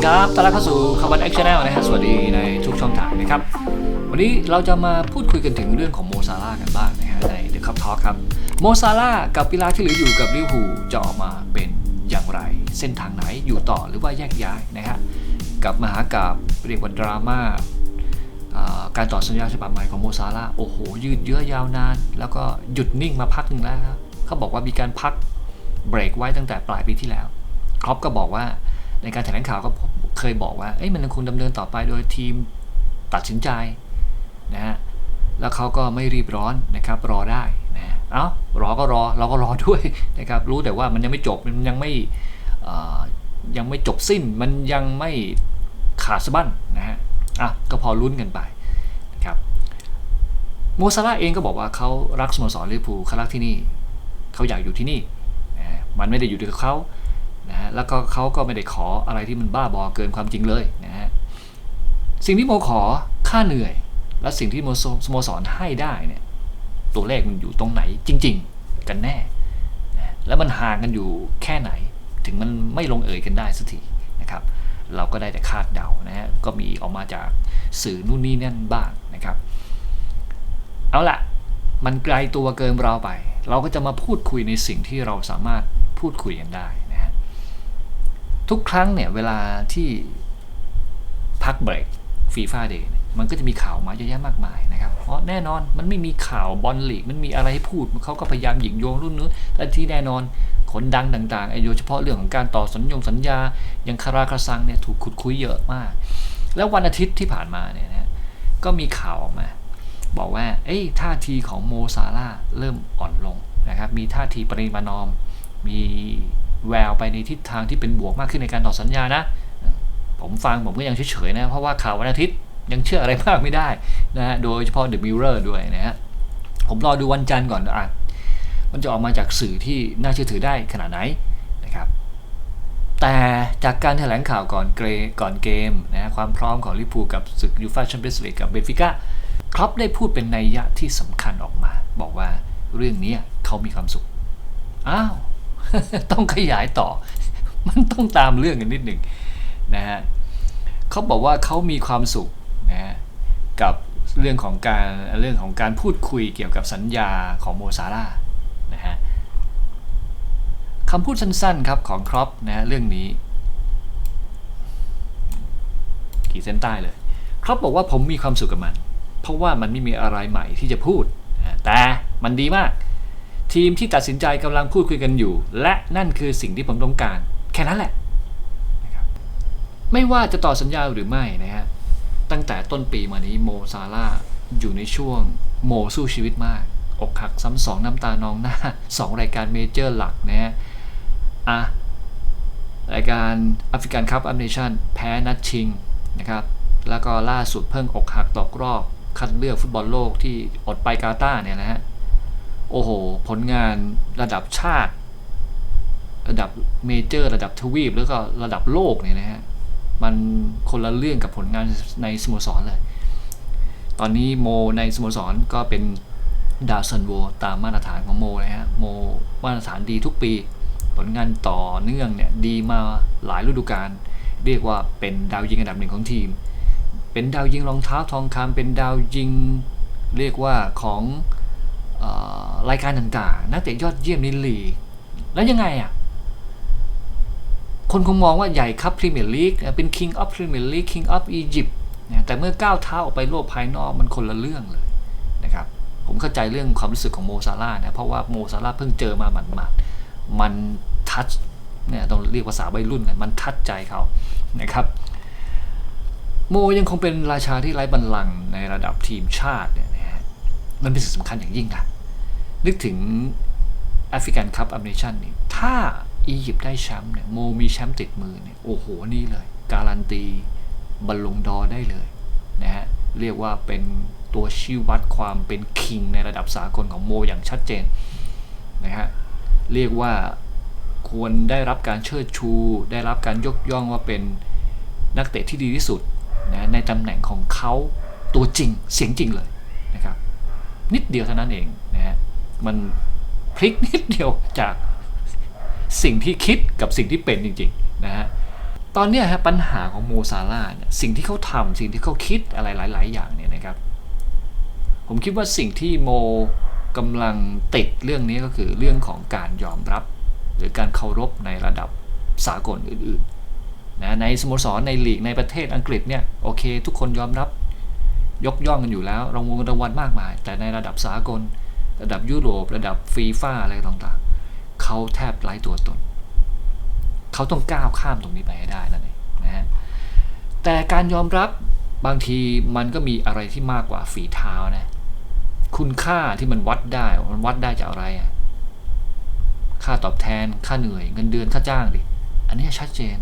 ดีครับต้อนรับเข้าสู่คาวันแอคชั่นแนลนะฮะ สวัสดีในทุกช่องทางนะครับ วันนี้เราจะมาพูดคุยกันถึงเรื่องของโมซาร่ากันบ้างนะฮะในเดอะคัพทอครับ โมซาร่ากับเวลาที่เหลืออยู่กับลิเวอร์พูลจะออกมาเป็นอย่างไร เส้นทางไหนอยู่ต่อหรือว่าแยกย้ายนะฮะ กับมหากาบเรียกว่าดราม่าอ่าการต่อสัญญาฉบับใหม่ของโมซาร่าโอ้โห ยืดเยื้อยาวนาน แล้วก็หยุดนิ่งมาพักหนึ่งแล้วครับเขาบอกว่ามีการพักเบรกไว้ตั้งแต่ปลายปีที่แล้วครอปก็บอกว่าในการแถลงข่าวก็ เคยบอกว่าเอ้ยมันยังคงดำเนินต่อไปโดยทีมตัดสินใจนะฮะแล้วเขาก็ไม่รีบร้อนนะครับรอได้นะเอ้ารอก็รอเราก็รอด้วยนะครับรู้แต่ว่ามันยังไม่จบมันยังไม่อ่อยังไม่จบสิ้นมันยังไม่ขาดสะบั้นนะฮะอะก็พอลุ้นกันไปนะครับโมซาร่าเองก็บอกว่าเขารักสโมสรลิเวอร์พูลเขารักที่นี่เขาอยากอยู่ที่นี่มันไม่ได้อยู่ที่เขา นะฮะแล้วก็เขาก็ไม่ได้ขออะไรที่มันบ้าบอเกินความจริงเลยนะฮะสิ่งที่โมขอค่าเหนื่อย และสิ่งที่โมสสโมสรให้ได้เนี่ยตัวเลขมันอยู่ตรงไหนจริง ๆ กันแน่นะแล้วมันห่างกันอยู่แค่ไหน ถึงมันไม่ลงเอยกันได้สักทีนะครับเราก็ได้แต่คาดเดานะฮะก็มีออกมาจากสื่อนู่นนี่นั่นบ้างนะครับ เอาละมันไกลตัวเกินเราไป เราก็จะมาพูดคุยในสิ่งที่เราสามารถพูดคุยกันได้ ทุกครั้งเนี่ยเวลาที่พักเบรกฟีฟ่าเดย์มันก็จะมีข่าวมาเยอะแยะมากมายนะครับเพราะแน่นอนมันไม่มีข่าวบอลลีกมันมีอะไรให้พูดเขาก็พยายามหยิงโยงรุ่นนู้นและที่แน่นอนคนดังต่างๆไอ้โดยเฉพาะเรื่องของการต่อสัญญงสัญญาอย่างคาราคาซังเนี่ยถูกขุดคุยเยอะมาก แล้ววันอาทิตย์ที่ผ่านมาเนี่ยนะก็มีข่าวออกมา บอกว่าเอ้ยท่าทีของโมซาร่าเริ่มอ่อนลงนะครับมีท่าทีปริมาณอมมี แววไปในทิศทางที่เป็นบวกมากขึ้นในการต่อสัญญานะ ผมฟังผมก็ยังเฉยๆนะ เพราะว่าข่าววันอาทิตย์ยังเชื่ออะไรมากไม่ได้นะฮะ โดยเฉพาะ The Mirror ด้วยนะฮะ ผมรอดูวันจันทร์ก่อนอะมันจะออกมาจากสื่อที่น่าเชื่อถือได้ขนาดไหนนะครับ แต่จากการแถลงข่าวก่อนเกรก่อนเกมนะฮะความพร้อมของลิเวอร์พูกับศึกยูฟาแชมเปี้ยนส์ลีกกับเบนฟิก้าครอปได้พูดเป็นนัยยะที่สำคัญออกมา บอกว่าเรื่องนี้เขามีความสุข อ้าว ต้องขยายต่อ มันต้องตามเรื่องกันนิดหนึ่งนะฮะเขาบอกว่าเขามีความสุขนะฮะกับเรื่องของการเรื่องของการพูดคุยเกี่ยวกับสัญญาของโมซาร่านะฮะคำพูดสั้นๆครับของครอปนะฮะเรื่องนี้ขีดเส้นใต้เลยครอปบอกว่าผมมีความสุขกับมัน เพราะว่ามันไม่มีอะไรใหม่ที่จะพูด แต่มันดีมาก ทีมที่ตัดสินใจกำลังพูดคุยกันอยู่ และนั่นคือสิ่งที่ผมต้องการ แค่นั้นแหละนะครับไม่ว่าจะต่อสัญญาหรือไม่นะฮะตั้งแต่ต้นปีมานี้โมซาร่าอยู่ในช่วงโมสู้ชีวิตมาก อกหักซ้ำสองน้ำตานองหน้าสองรายการเมเจอร์หลักนะฮะอะรายการแอฟริกันคัพอัมเนชั่นแพ้นัดชิงนะครับแล้วก็ล่าสุดเพิ่งอกหักตกรอบคัดเลือกฟุตบอลโลกที่อดไปกาตาร์เนี่ยนะฮะ โอ้โห ผลงานระดับชาติ ระดับเมเจอร์ ระดับทวีป แล้วก็ระดับโลกเนี่ยนะฮะ มันคนละเรื่องกับผลงานในสโมสรเลย ตอนนี้โมในสโมสรก็เป็นดาวซันโวตามมาตรฐานของโมนะฮะ โมมาตรฐานดีทุกปี ผลงานต่อเนื่องเนี่ยดีมาหลายฤดูกาล เรียกว่าเป็นดาวยิงอันดับหนึ่งของทีม เป็นดาวยิงรองเท้าทองคำเป็นดาวยิงเรียกว่าของ รายการต่างๆ นักเตะยอดเยี่ยมในลีก แล้วยังไงอะ คนคงมองว่าใหญ่ครับพรีเมียร์ลีกเป็น King of Premier League King of Egypt นะแต่เมื่อก้าวเท้าออกไปโลกภายนอกมันคนละเรื่องเลยนะครับ ผมเข้าใจเรื่องความรู้สึกของโมซาร่านะ เพราะว่าโมซาร่าเพิ่งเจอมาหมาดๆมันทัชเนี่ยต้องเรียกภาษาวัยรุ่นกันมันทัชใจเขานะครับ โมยังคงเป็นราชาที่ไร้บัลลังก์ในระดับทีมชาติเนี่ยนะฮะมันเป็นสิ่งสำคัญอย่างยิ่งนะ นึกถึงแอฟริกันคัพอัมเนชั่นนี่ถ้าอียิปต์ได้แชมป์เนี่ยโมมีแชมป์ติดมือเนี่ยโอ้โหนี่เลย การันตีบอลลงดอร์ได้เลยนะฮะเรียกว่าเป็นตัวชี้วัดความเป็นคิงในระดับสากลของโมอย่างชัดเจนนะฮะเรียกว่าควรได้รับการเชิดชู ได้รับการยกย่องว่าเป็นนักเตะที่ดีที่สุดนะในตำแหน่งของเขาตัวจริงเสียงจริงเลยนะครับนิดเดียวเท่านั้นเอง มันพลิกนิดเดียวจากสิ่งที่คิดกับสิ่งที่เป็นจริงๆนะฮะตอนนี้ฮะปัญหาของโมซาร่าเนี่ยสิ่งที่เขาทำสิ่งที่เขาคิดอะไรหลาย ๆ อย่างเนี่ยนะครับ ผมคิดว่าสิ่งที่โมกำลังติดเรื่องนี้ก็คือเรื่องของการยอมรับ หรือการเคารพในระดับสากลอื่นๆนะในสโมสรในลีกในประเทศอังกฤษเนี่ยโอเค ทุกคนยอมรับยกย่องกันอยู่แล้วรางวัลรางวัลมากมาย แต่ในระดับสากล ระดับยุโรประดับฟีฟ่าอะไรต่างๆเขาแทบไร้ตัวตนเขาต้องก้าวข้ามตรงนี้ไปให้ได้นั่นเองนะฮะแต่การยอมรับบางทีมันก็มีอะไรที่มากกว่าฝีเท้านะคุณค่าที่มันวัดได้มันวัดได้จากอะไรอะค่าตอบแทนค่าเหนื่อยเงินเดือนค่าจ้างดิอันนี้ชัดเจน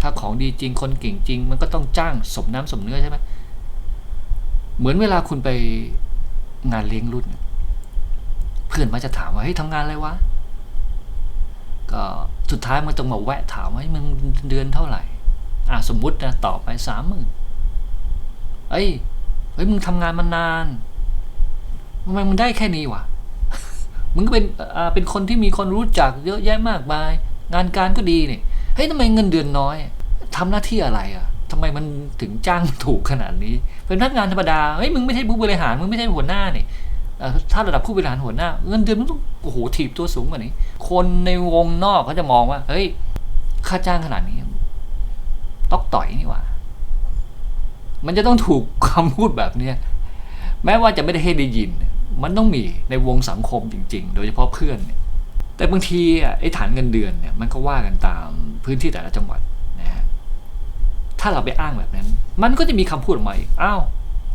ถ้าของดีจริงคนเก่งจริง มันก็ต้องจ้างสมน้ำสมเนื้อใช่ไหมเหมือนเวลาคุณไปงานเลี้ยงรุ่นเพื่อนมาจะถามว่าเฮ้ยทำงานอะไรวะก็สุดท้ายมันต้องมาแวะถามว่าเฮ้ยมึงเดือนเท่าไหร่ อะสมมุตินะตอบไปสามหมื่นเอ้ยเฮ้ยมึงทำงานมานานทำไมมึงได้แค่นี้วะมึงก็เป็นอ่าเป็นคนที่มีคนรู้จักเยอะแยะมากมาย งานการก็ดีเนี่ยเฮ้ยทำไมเงินเดือนน้อยทำหน้าที่อะไรอะทำไมมันถึงจ้างถูกขนาดนี้ เป็นพนักงานธรรมดาเฮ้ยมึงไม่ใช่ผู้บริหารมึงไม่ใช่หัวหน้าเนี่เอ่อ ถ้าระดับผู้บริหารหัวหน้า เงินเดือนมันต้องโอ้โหถีบตัวสูงกว่านี้ คนในวงนอกเขาจะมองว่าเฮ้ยค่าจ้างขนาดนี้ต้อกต่อยนี่ว่า มันจะต้องถูกคำพูดแบบเนี้ยแม้ว่าจะไม่ได้ให้ได้ยิน มันต้องมีในวงสังคมจริง ๆ โดยเฉพาะเพื่อนเนี่ยแต่บางทีไอ้ฐานเงินเดือนเนี่ยมันก็ว่ากันตามพื้นที่แต่ละจังหวัดนะฮะถ้าเราไปอ้างแบบนั้น มันก็จะมีคำพูดออกมาอีกอ้าว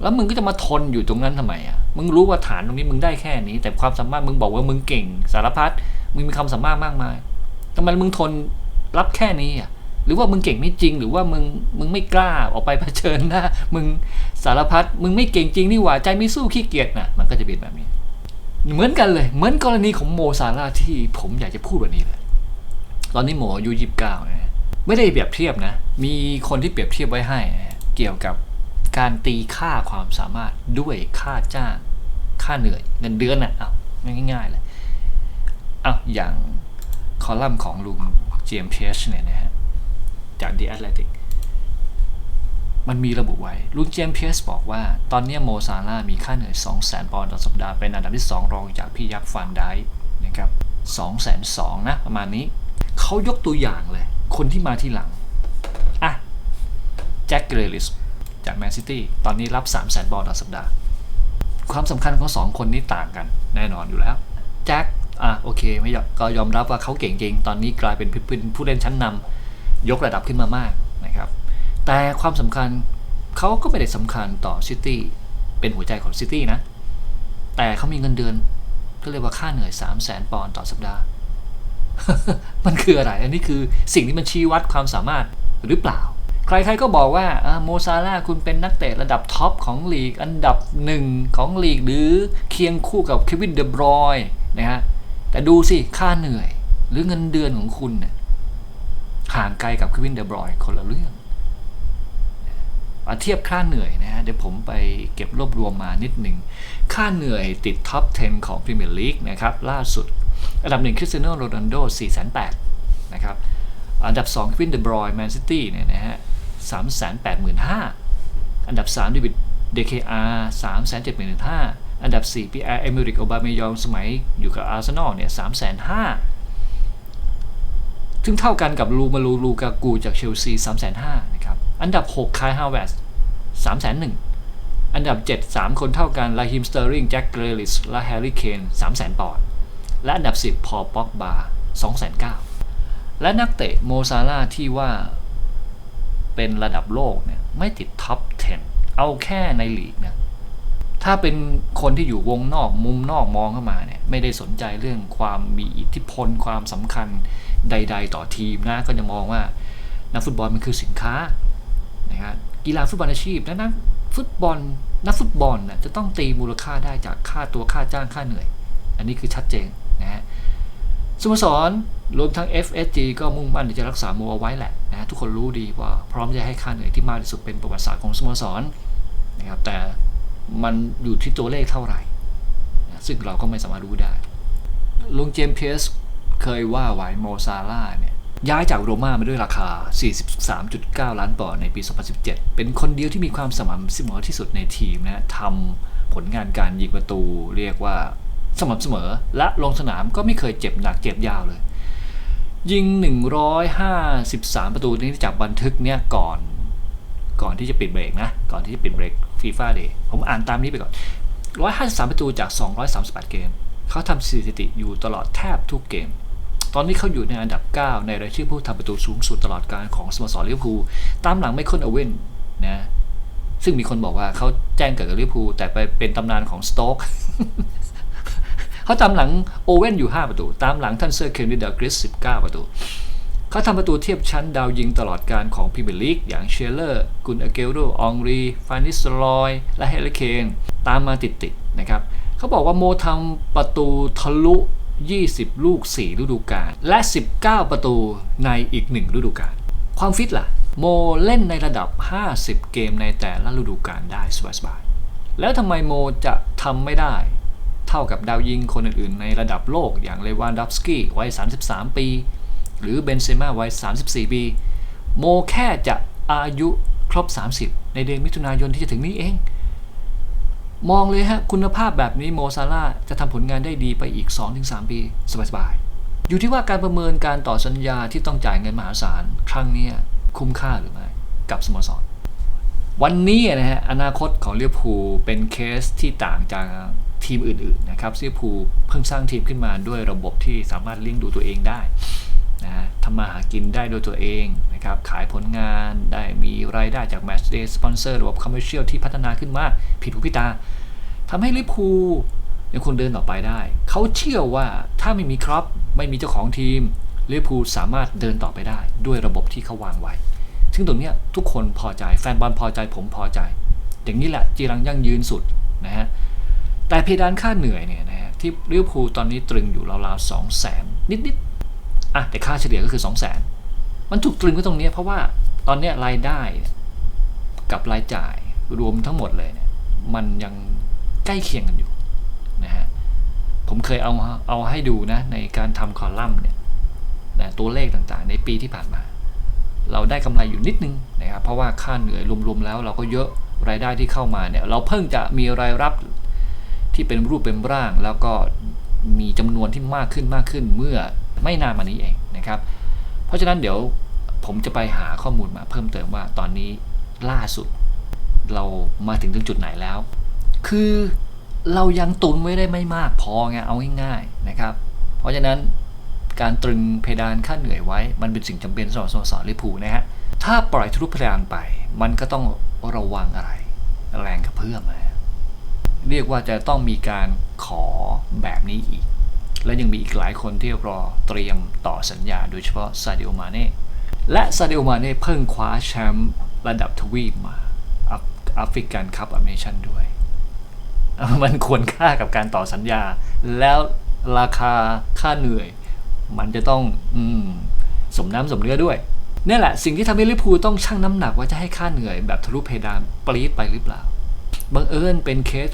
แล้วมึงก็จะมาทนอยู่ตรงนั้นทำไมอะ มึงรู้ว่าฐานตรงนี้มึงได้แค่นี้ แต่ความสามารถมึงบอกว่ามึงเก่งสารพัด มึงมีความสามารถมากมายทำไมมึงทนรับแค่นี้อะ หรือว่ามึงเก่งไม่จริง หรือว่ามึงมึงไม่กล้าออกไปเผชิญหน้า มึงสารพัด มึงไม่เก่งจริงนี่หว่าใจไม่สู้ขี้เกียจนะมันก็จะเป็นแบบนี้ เหมือนกันเลย เหมือนกรณีของโมซาร่าที่ผมอยากจะพูดวันนี้เลย ตอนนี้โมอายุยี่สิบเก้านะไม่ได้เปรียบเทียบนะ มีคนที่เปรียบเทียบไว้ให้ เกี่ยวกับ การตีค่าความสามารถด้วยค่าจ้างค่าเหนื่อยเงินเดือนนะเอาง่ายๆเลยเอาอย่างคอลัมน์ของลุงเจมส์เพชเนี่ยนะฮะจาก The Athletic มันมีระบุไว้ลุงเจมส์เพสบอกว่า ตอนนี้โมซาร่ามีค่าเหนื่อย200,000ปอนด์ต่อสัปดาห์เป็นอันดับที่ 2 รองจากพี่ยักษ์ฟันได้นะครับ202,000นะประมาณนี้เขายกตัวอย่างเลย คนที่มาที่หลังอะแจ็คเกรลิส จากแมนซิตี้ตอนนี้รับ 300,000ปอนด์ต่อสัปดาห์ ความสำคัญของสองคนนี้ต่างกันแน่นอนอยู่แล้วแจ็คอะโอเคไม่ยอมก็ยอมรับว่าเขาเก่งจริง ตอนนี้กลายเป็นผู้เล่นชั้นนำยกระดับขึ้นมามากนะครับ แต่ความสำคัญเขาก็ไม่ได้สำคัญต่อซิตี้เป็นหัวใจของซิตี้นะ แต่เขามีเงินเดือนก็เรียกว่าค่าเหนื่อย 3 0 0แสนปอนด์ต่อสัปดาห์ มันคืออะไร อันนี้คือสิ่งที่มันชี้วัดความสามารถหรือเปล่า ใครๆก็บอกว่าโมซาร่าคุณเป็นนักเตะระดับท็อปของลีก อันดับหนึ่งของลีกหรือเคียงคู่กับเควินเดบรอยนะฮะแต่ดูสิ ค่าเหนื่อย หรือเงินเดือนของคุณเนี่ยห่างไกลกับเควินเดบรอยคนละเรื่องมาเทียบค่าเหนื่อยนะฮะเดี๋ยวผมไปเก็บรวบรวมมานิดหนึ่ง ค่าเหนื่อยติดท็อป 10 ของพรีเมียร์ลีกนะครับ ล่าสุด อันดับหนึ่งคริสเตียโนโรนัลโด4 8 0 0นะครับ อันดับ2ควินเดบรอยแมนซิตี้เนี่ยนะฮะ 385,000 อันดับ 3 ดิวิดเดเคอาร์375,000 อันดับ4พีแอร์เอเมริกโอบาเมยองสมัยอยู่กับอาร์เซนอลเนี่ย3 5 0 0 0ซึ่งเท่ากันกับลูมาลูลูกากูจากเชลซี3 5 0 0 0นะครับ อันดับ 6 คายฮาวเวส3 0 0 0อันดับ 7 3 คนเท่ากันลาฮิมสเตอร์ริงแจ็คเกรลิสและแฮร์รี่เคน3 0 0 0 0ปอนด์และอันดับ 10 พอป็อกบา2 9 0 0 0และนักเตะโมซาร่าที่ว่า เป็นระดับโลกเนี่ยไม่ติดท็อป 10 เอาแค่ในลีกนะถ้าเป็นคนที่อยู่วงนอกมุมนอกมองเข้ามาเนี่ยไม่ได้สนใจเรื่องความมีอิทธิพลความสำคัญใด ๆ ต่อทีมนะก็จะมองว่านักฟุตบอลมันคือสินค้านะครับกีฬาฟุตบอลอาชีพและนักฟุตบอลนักฟุตบอลนะจะต้องตีมูลค่าได้จากค่าตัวค่าจ้างค่าเหนื่อย อันนี้คือชัดเจนนะฮะ สโมสรรวมทั้ง FSG ก็มุ่งมั่นที่จะรักษาโมเอาไว้แหละนะทุกคนรู้ดีว่าพร้อมจะให้ค่าเหนื่อยที่มากที่สุดเป็นประวัติศาสตร์ของสโมสรนะครับแต่มันอยู่ที่ตัวเลขเท่าไหร่นะซึ่งเราก็ไม่สามารถรู้ได้ ลุงเจมส์เพียสเคยว่าไว้โมซาร่าเนี่ยย้ายจากโรม่ามาด้วยราคา 43.9 ล้านปอนด์ในปี 2017 เป็นคนเดียวที่มีความสม่ำเสมอที่สุดในทีมนะทำผลงานการยิงประตูเรียกว่า สม่ำเสมอ และลงสนามก็ไม่เคยเจ็บหนักเจ็บยาวเลย ยิง 153 ประตูนี้จากบันทึกเนี่ยก่อนก่อนที่จะปิดเบรกนะ ก่อนที่จะปิดเบรกฟีฟ่าเดย์ผมอ่านตามนี้ไปก่อน 153 ประตูจาก 238 เกม เขาทำสถิติอยู่ตลอดแทบทุกเกม ตอนนี้เขาอยู่ในอันดับ 9 ในรายชื่อผู้ทำประตูสูงสุดตลอดการของสโมสรลิเวอร์พูลตามหลังไมเคิลอเว่นนะ ซึ่งมีคนบอกว่าเขาแจ้งเกิดกับลิเวอร์พูลแต่ไปเป็นตำนานของสโต๊ก เขาตามหลังโอเว่นอยู่ 5 ประตู ตามหลังท่านเซอร์เคนดิดากริส19 ประตู เขาทำประตูเทียบชั้นดาวยิงตลอดการของพรีเมียร์ลีกอย่างเชลเลอร์ กุนอาเกลโดอองรี ฟานิสลอย และเฮเลเคนตามมาติดๆนะครับเขาบอกว่าโมทำประตูทะลุ 20 ลูก 4 ฤดูกาลและ 19 ประตูในอีก 1 ฤดูกาลความฟิตล่ะ โมเล่นในระดับ 50 เกมในแต่ละฤดูกาลได้สบายๆแล้วทำไมโมจะทำไม่ได้ เท่ากับดาวยิงคนอื่นๆ ในระดับโลกอย่างเลวานดอฟสกี้วัย 33 ปี หรือเบนเซม่าวัย 34 ปี โมแค่จะอายุครบ 30 ในเดือนมิถุนายนที่จะถึงนี้เอง มองเลยฮะ คุณภาพแบบนี้โมซาร่าจะทำผลงานได้ดีไปอีก 2-3 ปี สบายๆ อยู่ที่ว่าการประเมินการต่อสัญญาที่ต้องจ่ายเงินมหาศาลครั้งนี้คุ้มค่าหรือไม่กับสโมสรวันนี้นะฮะอนาคตของลิเวอร์พูเป็นเคสที่ต่างจาก ทีมอื่นๆนะครับลิเวอร์พูเพิ่งสร้างทีมขึ้นมาด้วยระบบที่สามารถเลี้ยงดูตัวเองได้นะทำมาหากินได้โดยตัวเองนะครับขายผลงานได้มีรายได้จากแมตช์เดย์สปอนเซอร์ระบบคอมเมอร์เชียลที่พัฒนาขึ้นมาผิดหูผิดตาทำให้ลิเวอร์พูยังคงเดินต่อไปได้ เขาเชื่อว่าถ้าไม่มีครับไม่มีเจ้าของทีมลิเวอร์พูสามารถเดินต่อไปได้ ด้วยระบบที่เขาวางไว้ ซึ่งตรงนี้ทุกคนพอใจแฟนบอลพอใจผมพอใจ อย่างนี้แหละจีรังยั่งยืนสุดนะฮะ แต่เพดานค่าเหนื่อยเนี่ยนะฮะที่ลิเวอร์พูลตอนนี้ตรึงอยู่ราวๆสองแสนนิดๆอะแต่ค่าเฉลี่ยก็คือสองแสนมันถูกตรึงไว้ตรงนี้เพราะว่าตอนนี้รายได้กับรายจ่ายรวมทั้งหมดเลยเนี่ยมันยังใกล้เคียงกันอยู่นะฮะผมเคยเอาเอาให้ดูนะในการทำคอลัมน์เนี่ยนะตัวเลขต่างๆ ในปีที่ผ่านมา เราได้กำไรอยู่นิดนึงนะครับเพราะว่าค่าเหนื่อยรวมๆแล้วเราก็เยอะรายได้ที่เข้ามาเนี่ยเราเพิ่งจะมีรายรับ ที่เป็นรูปเป็นร่าง แล้วก็มีจำนวนที่มากขึ้นมากขึ้นเมื่อไม่นานมานี้เองนะครับ เพราะฉะนั้นเดี๋ยวผมจะไปหาข้อมูลมาเพิ่มเติมว่าตอนนี้ล่าสุด เรามาถึงตรงจุดไหนแล้ว คือเรายังตุนไว้ได้ไม่มากพอไงเอาง่ายๆนะครับ เพราะฉะนั้นการตรึงเพดานค่าเหนื่อยไว้ มันเป็นสิ่งจำเป็นสำหรับสโมสรลิพูนะฮะถ้าปล่อยทะลุเพดานไป มันก็ต้องระวังอะไร แรงกระเพื่อมนะ เรียกว่าจะต้องมีการขอแบบนี้อีก และยังมีอีกหลายคนที่รอเตรียมต่อสัญญาโดยเฉพาะซาดิโอมาเน่และซาดิโอมาเน่เพิ่งคว้าแชมป์ระดับทวีปมาแอฟริกันคัพอเมชั่นด้วย มันควรค่ากับการต่อสัญญา แล้วราคาค่าเหนื่อย มันจะต้องอืมสมน้ำสมเนื้อด้วยนี่แหละ สิ่งที่ทำให้ลิพูต้องชั่งน้ำหนักว่าจะให้ค่าเหนื่อยแบบทะลุเพดานปรี๊ดไปหรือเปล่าบังเอิญเป็นเคส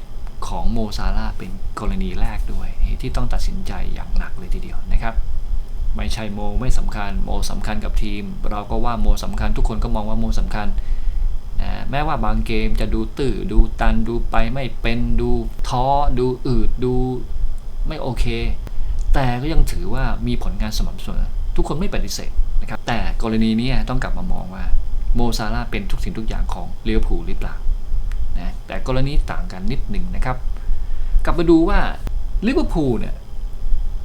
ของโมซาร่าเป็นกรณีแรกด้วย ที่ต้องตัดสินใจอย่างหนักเลยทีเดียวนะครับ ไม่ใช่โมไม่สำคัญโมสำคัญกับทีม เราก็ว่าโมสำคัญทุกคนก็มองว่าโมสำคัญนะแม้ว่าบางเกมจะดูตื้อดูตันดูไปไม่เป็นดูท้อดูอืดดูไม่โอเค แต่ก็ยังถือว่ามีผลงานสม่ำเสมอทุกคนไม่ปฏิเสธนะครับแต่กรณีนี้ต้องกลับมามองว่าโมซาร่าเป็นทุกสิ่งทุกอย่างของเลี้ยวผูหรือเปล่า นะแต่กรณีต่างกันนิดหนึ่งนะครับ กลับมาดูว่าลิเวอร์พูลเนี่ย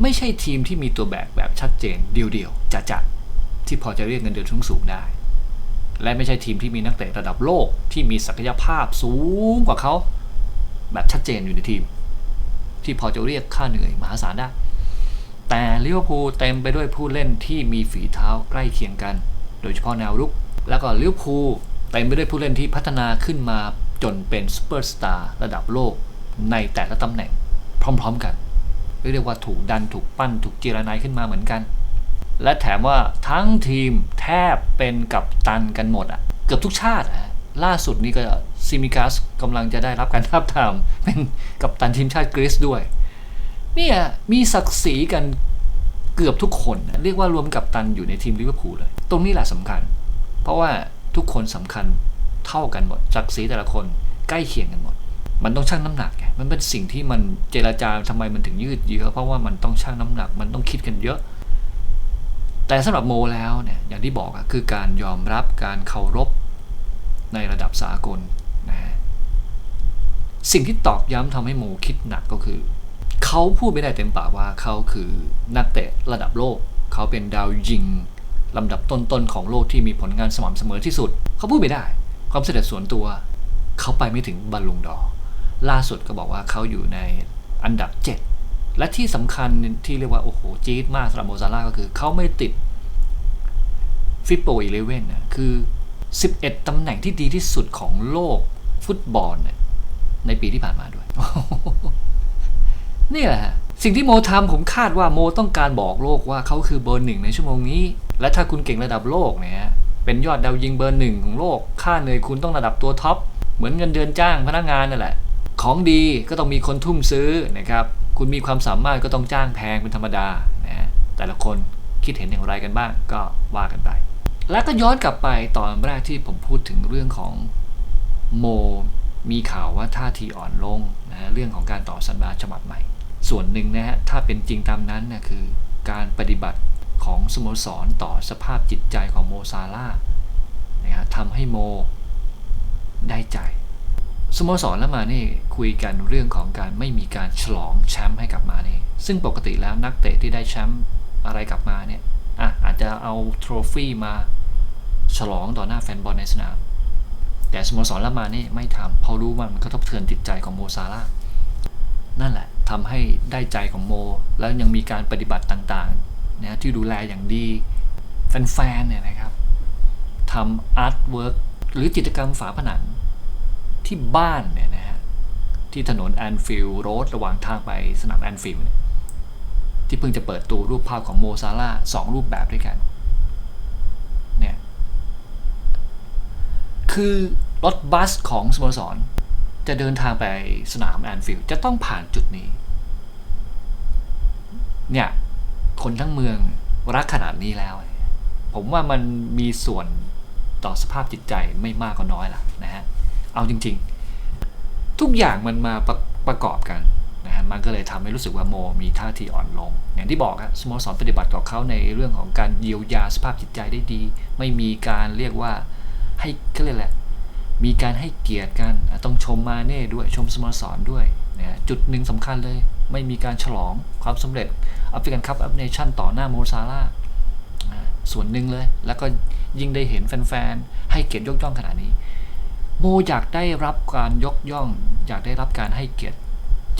ไม่ใช่ทีมที่มีตัวแบกแบบชัดเจนเดียวๆจะจัดๆที่พอจะเรียกเงินเดือนสูงๆได้ และไม่ใช่ทีมที่มีนักเตะระดับโลกที่มีศักยภาพสูงกว่าเขาแบบชัดเจนอยู่ในทีม ที่พอจะเรียกค่าเหนื่อยมหาศาลได้ แต่ลิเวอร์พูลเต็มไปด้วยผู้เล่นที่มีฝีเท้าใกล้เคียงกัน โดยเฉพาะแนวรุก แล้วก็ลิเวอร์พูลเต็มไปด้วยผู้เล่นที่พัฒนาขึ้นมา จนเป็นซูเปอร์สตาร์ระดับโลกในแต่ละตำแหน่งพร้อมๆกัน เรียกว่าถูกดันถูกปั้นถูกเจรนายขึ้นมาเหมือนกัน และแถมว่าทั้งทีมแทบเป็นกับตันกันหมดอะเกือบทุกชาติอะล่าสุดนี้ก็ซิมิกัสกำลังจะได้รับการทับทามเป็นกับตันทีมชาติกรีซด้วยเนี่ยมีศักดิ์ศรีกันเกือบทุกคน เรียกว่ารวมกับตันอยู่ในทีมลิเวอร์พูลเลย ตรงนี้แหละสำคัญ เพราะว่าทุกคนสำคัญ เท่ากันหมดศักดิ์ศรีแต่ละคนใกล้เคียงกันหมด มันต้องชั่งน้ำหนักไงมันเป็นสิ่งที่มันเจรจาทำไมมันถึงยืดเยื้อเพราะว่ามันต้องชั่งน้ำหนัก มันต้องคิดกันเยอะ แต่สำหรับโมแล้วเนี่ยอย่างที่บอกอะคือการยอมรับการเคารพในระดับสากลนะฮะสิ่งที่ตอกย้ำทำให้โมคิดหนักก็คือ เขาพูดไม่ได้เต็มปากว่าเขาคือนักเตะระดับโลก เขาเป็นดาวยิงลำดับต้นๆของโลกที่มีผลงานสม่ำเสมอที่สุด เขาพูดไม่ได้ ความสำเร็จส่วนตัวเขาไปไม่ถึงบอลลูนดอ ล่าสุดก็บอกว่าเขาอยู่ในอันดับ 7 และที่สำคัญที่เรียกว่า โอ้โห จี๊ดมากสำหรับโมซาร่าก็คือเขาไม่ติดฟิปโปอีเลเว่นนะคือ 11 ตำแหน่งที่ดีที่สุดของโลกฟุตบอลเนี่ยในปีที่ผ่านมาด้วย นี่แหละฮะสิ่งที่โมทำผมคาดว่าโมต้องการบอกโลกว่าเขาคือเบอร์หนึ่งในชั่วโมงนี้ และถ้าคุณเก่งระดับโลกเนี่ย เป็นยอดดาวยิงเบอร์หนึ่งของโลก ค่าเหนื่อยคุณต้องระดับตัวท็อป เหมือนเงินเดือนจ้างพนักงานนั่นแหละ ของดีก็ต้องมีคนทุ่มซื้อนะครับ คุณมีความสามารถก็ต้องจ้างแพงเป็นธรรมดานะแต่ละคนคิดเห็นอย่างไรกันบ้างก็ว่ากันไป แล้วก็ย้อนกลับไปตอนแรกที่ผมพูดถึงเรื่องของโมมีข่าวว่าท่าทีอ่อนลงนะฮะเรื่องของการต่อสัญญาฉบับใหม่ ส่วนหนึ่งนะฮะถ้าเป็นจริงตามนั้นนะคือการปฏิบัติ ของสโมสรต่อสภาพจิตใจของโมซาร่านะฮะทำให้โมได้ใจ สโมสรและมาเน่คุยกันเรื่องของการไม่มีการฉลองแชมป์ให้กับมาเน่ซึ่งปกติแล้วนักเตะที่ได้แชมป์อะไรกลับมาเนี่ยอะอาจจะเอาโทรฟี่มาฉลองต่อหน้าแฟนบอลในสนาม แต่สโมสรละมาเนี่ไม่ทำเพราะรู้ว่ามันกระทบเทือนจิตใจของโมซาร่านั่นแหละทำให้ได้ใจของโม แล้วยังมีการปฏิบัติต่างๆ นะที่ดูแลอย่างดีแฟนๆเนี่ยนะครับทำอาร์ตเวิร์กหรือจิตรกรรมฝาผนังที่บ้านเนี่ยนะฮะที่ถนนแอนฟิลด์โรดระหว่างทางไปสนามแอนฟิลด์เนี่ยที่เพิ่งจะเปิดตัวรูปภาพของโมซาร่าสองรูปแบบด้วยกันเนี่ยคือรถบัสของสโมสร จะเดินทางไปสนามแอนฟิลด์จะต้องผ่านจุดนี้เนี่ย คนทั้งเมืองรักขนาดนี้แล้ว ผมว่ามันมีส่วนต่อสภาพจิตใจไม่มากก็น้อยละนะฮะเอาจริง ๆ ทุกอย่างมันมาประประกอบกันนะฮะมันก็เลยทำให้รู้สึกว่าโมมีท่าทีอ่อนลง อย่างที่บอกครสโมสรปฏิบัติต่อเขาในเรื่องของการเยียวยาสภาพจิตใจได้ดี ไม่มีการเรียกว่าให้ก็เรียแหละมีการให้เกียรติกัน ต้องชมมาเน่ด้วยชมสโมสรด้วยนะฮะจุดหนึ่งสำคัญเลย ไม่มีการฉลองความสำเร็จแอฟริกันคัพแอฟเนชั่นต่อหน้าโมซาร่าส่วนหนึ่งเลย แล้วก็ยิ่งได้เห็นแฟนๆ ให้เกียรติยกย่องขนาดนี้ โมอยากได้รับการยกย่อง อยากได้รับการให้เกียรติ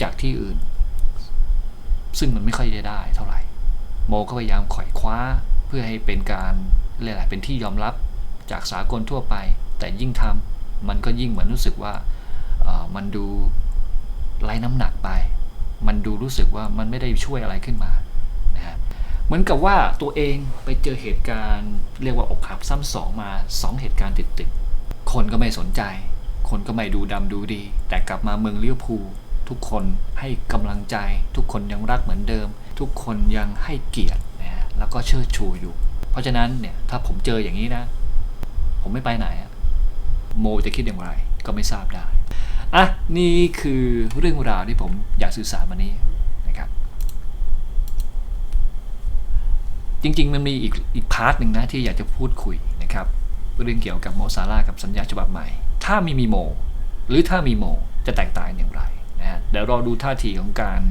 จากที่อื่น ซึ่งมันไม่ค่อยจะได้เท่าไหร่ โมก็พยายามขวอยคว้าเพื่อให้เป็นการเรียกอะไรเป็นที่ยอมรับจากสากลทั่วไป แต่ยิ่งทำมันก็ยิ่งเหมือนรู้สึกว่ามันดูไร้น้ำหนักไป มันดูรู้สึกว่ามันไม่ได้ช่วยอะไรขึ้นมานะฮะเหมือนกับว่าตัวเองไปเจอเหตุการณ์เรียกว่าอกหักซ้ำสองมาสองเหตุการณ์ติดๆคนก็ไม่สนใจ คนก็ไม่ดูดำดูดี แต่กลับมาเมืองลิเวอร์พูทุกคนให้กำลังใจ ทุกคนยังรักเหมือนเดิม ทุกคนยังให้เกียรตินะฮะแล้วก็เชิดชูอยู่ เพราะฉะนั้นเนี่ยถ้าผมเจออย่างนี้นะ ผมไม่ไปไหนโมจะคิดอย่างไรก็ไม่ทราบได้ อะนี่คือเรื่องราวที่ผมอยากสื่อสารมานี้นะครับ จริง ๆ มันมีอีกอีกพาร์ทหนึ่งนะที่อยากจะพูดคุยนะครับเรื่องเกี่ยวกับโมซาร่ากับสัญญาฉบับใหม่ ถ้าไม่มีโม หรือถ้ามีโมจะแตกต่างอย่างไรนะฮะเดี๋ยวรอดูท่าทีของการ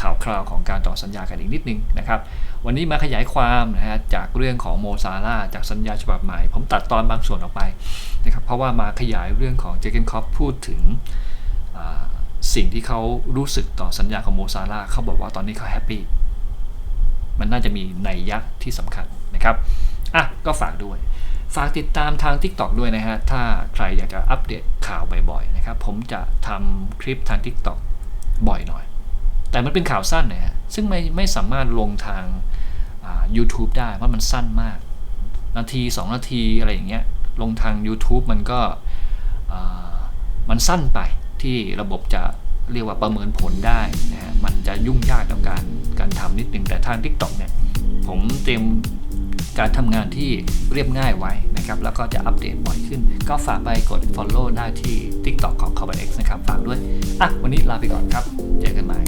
ข่าวคราวของการต่อสัญญากันอีกนิดนึงนะครับ วันนี้มาขยายความนะฮะจากเรื่องของโมซาร่าจากสัญญาฉบับใหม่ ผมตัดตอนบางส่วนออกไปนะครับเพราะว่ามาขยายเรื่องของเจเกนคอปพูดถึงสิ่งที่เขารู้สึกต่อสัญญาของโมซาร่าเขาบอกว่าตอนนี้เขาแฮปปี้มันน่าจะมีนัยยะที่สำคัญนะครับอะก็ฝากด้วยฝากติดตามทาง TikTok ด้วยนะฮะ ถ้าใครอยากจะอัปเดตข่าวบ่อยๆนะครับ ผมจะทำคลิปทาง TikTok บ่อยหน่อย แต่มันเป็นข่าวสั้นนะฮะซึ่งไม่ไม่สามารถลงทางา YouTube ได้เพราะมันสั้นมาก นาที 2 นาทีอะไรอย่างเงี้ยลงทาง YouTube มันก็มันสั้นไปที่ระบบจะเรียกว่าประเมินผลได้นะฮะมันจะยุ่งยากต่อการการทำนิดนึงแต่ทาง TikTok เนี่ยผมเตรียมการทำงานที่เรียบง่ายไว้นะครับ แล้วก็จะอัปเดตบ่อยขึ้น ก็ฝากไปกด Follow ได้ที่ TikTok ของ c o b a n X นะครับ ฝากด้วย อะ วันนี้ลาไปก่อนครับ เจอกันใหม่